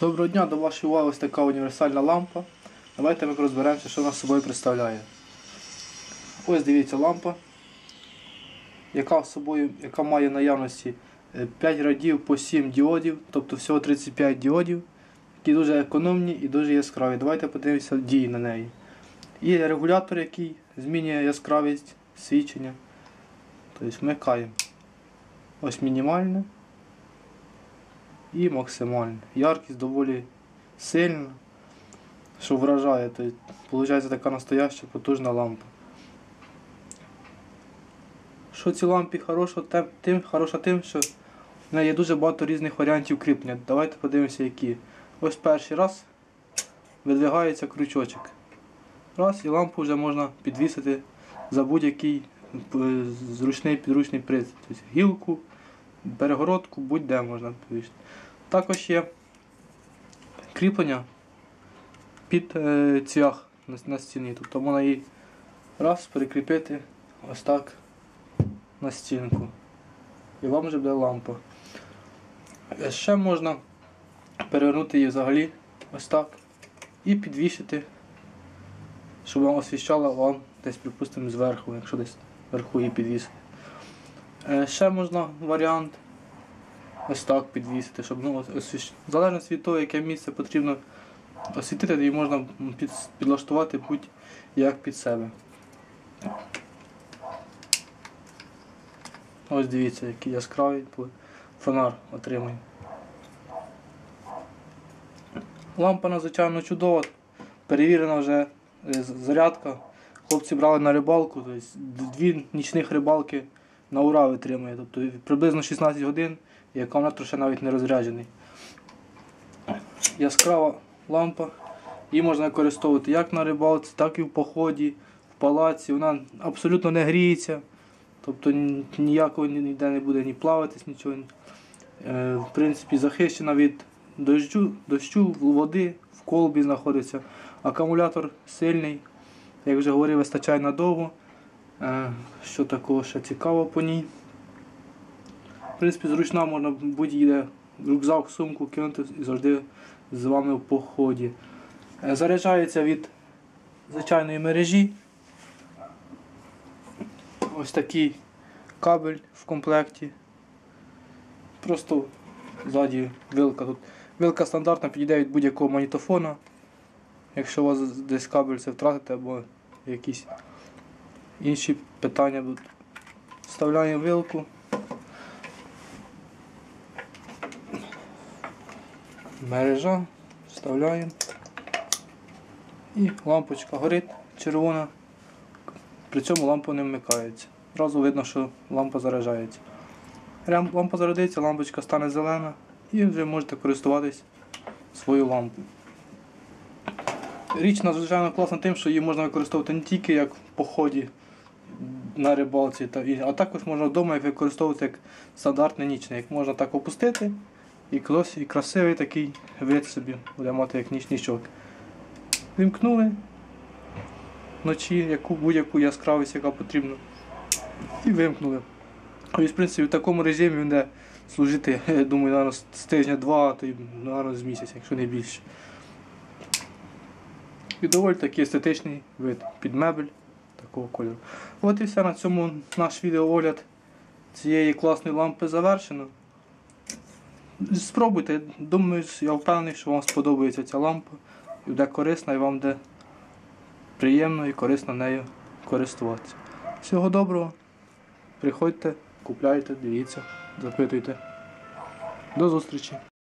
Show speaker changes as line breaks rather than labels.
Доброго дня, до вашої уваги ось така універсальна лампа. Давайте ми розберемося, що вона з собою представляє. Ось дивіться лампа, яка, собою, яка має наявності е, 5 радів по 7 діодів, тобто всього 35 діодів, які дуже економні і дуже яскраві. Давайте подивимося дії на неї. І регулятор, який змінює яскравість свічення. Тобто вмикаємо. Ось мінімальне і максимальне. Яркість доволі сильна, що вражає. Тобто, виходить така настояща потужна лампа. Що ці лампі хорошо, тем, тим, хороша тим, що в неї є дуже багато різних варіантів кріплення. Давайте подивимося, які. Ось перший раз видвигається крючочок. Раз і лампу вже можна підвісити за будь-який е, зручний підручний приз. Тобто гілку, перегородку, будь-де можна повісити. Також є кріплення під е, цвях на, стіні. Тобто можна її раз перекріпити ось так на стінку. І вам вже буде лампа. Е, Ще можна перевернути її взагалі ось так і підвішити, щоб вам освіщала вам десь, припустимо, зверху, якщо десь вверху її підвісити. Е, Ще можна варіант ось так підвісити, щоб ну, ос- освіщ... в залежності від того, яке місце потрібно освітити, її можна під... підлаштувати будь-як під себе. Ось дивіться, який яскравий фонар отримує. Лампа надзвичайно чудова, перевірена вже е, зарядка. Хлопці брали на рибалку, тобто дві нічних рибалки на ура витримує. Тобто приблизно 16 годин і акумулятор ще навіть не розряджений. Яскрава лампа. Її можна використовувати як на рибалці, так і в поході, в палаці. Вона абсолютно не гріється. Тобто ніякого ніде не буде ні плаватись, нічого. Е, В принципі, захищена від дощу, дощу, води, в колбі знаходиться. Акумулятор сильний, як вже говорив, вистачає надовго. Е, Що такого ще цікаво по ній. В принципі, зручна можна будь-де рюкзак, сумку кинути і завжди з вами в поході. Е, Заряджається від звичайної мережі. Ось такий кабель в комплекті. Просто ззаді вилка тут. Вилка стандартна підійде від будь-якого магнітофона. Якщо у вас десь кабель це втратите або якісь інші питання. Вставляємо вилку. Мережа, вставляємо. І лампочка горить червона. При цьому лампа не вмикається. Одразу видно, що лампа заряджається. Лампа зарядиться, лампочка стане зелена і вже можете користуватись свою лампою. Річ надзвичайно класна тим, що її можна використовувати не тільки як в поході на рибалці, а також можна вдома використовувати як стандартний нічний. Як можна так опустити і, клас, і красивий такий вид собі буде мати як нічничок. Вімкнули вночі яку будь-яку яскравість, яка потрібна. І вимкнули. І в принципі в такому режимі він буде служити, я думаю, наверно, з тижня-два, то й з місяця, якщо не більше. І доволі такий естетичний вид під мебель такого кольору. От і все на цьому наш відеоогляд цієї класної лампи завершено. Спробуйте, думаю, я впевнений, що вам сподобається ця лампа і буде корисна і вам буде приємно і корисно нею користуватися. Всього доброго. Приходьте, купляйте, дивіться, запитуйте. До зустрічі!